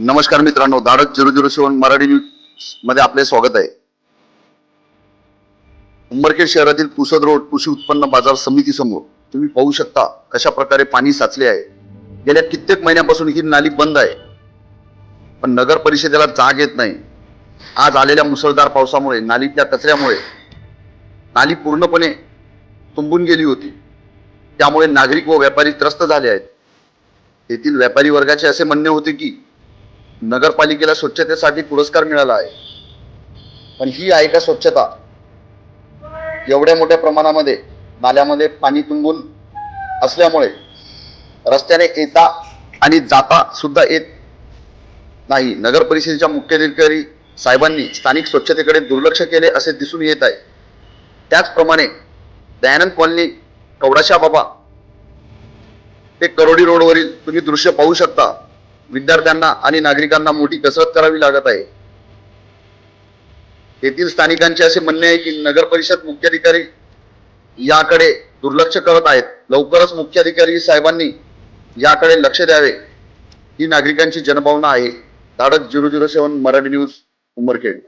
नमस्कार मित्रांनो Dhadak zero zero seven Marathi न्यूजमध्ये आपले स्वागत आहे. उंबरखेड शहरातील पुसद रोड कृषी उत्पन्न बाजार समिती समोर तुम्ही पाहू शकता कशा प्रकारे पाणी साचले आहे. गेल्या कित्येक महिन्यापासून ही नाली बंद आहे पण नगर परिषदेला जाग येत नाही. आज आलेल्या मुसळधार पावसामुळे नालीतल्या कचऱ्यामुळे नाली पूर्णपणे तुंबून गेली होती. त्यामुळे नागरिक व व्यापारी त्रस्त झाले आहेत. येथील व्यापारी वर्गाचे असे म्हणणे होते की नगरपालिकेला स्वच्छतेसाठी पुरस्कार मिळाला आहे. पण ही आहे का स्वच्छता? एवढ्या मोठ्या प्रमाणामध्ये नाल्यामध्ये पाणी तुंबून असल्यामुळे रस्त्याने येता आणि जाता सुद्धा येत नाही. नगर परिषदेच्या मुख्याधिकारी साहेबांनी स्थानिक स्वच्छतेकडे दुर्लक्ष केले असे दिसून येत आहे. त्याचप्रमाणे दयानंद कॉलनी कवडाशा बाबा ते करोडी रोडवरील तुम्ही दृश्य पाहू शकता. विद्यार्थ्यांना आणि नागरिकांना मोठी कसरत करावी लागत आहे. येथील स्थानिकांचे असे म्हणणे आहे की नगर परिषद मुख्याधिकारी याकडे दुर्लक्ष करत आहेत. लवकरच मुख्याधिकारी साहेबांनी याकडे लक्ष द्यावे. ही नागरिकांची जनभावना आहे. Dhadak zero zero seven Marathi news Umarkhed.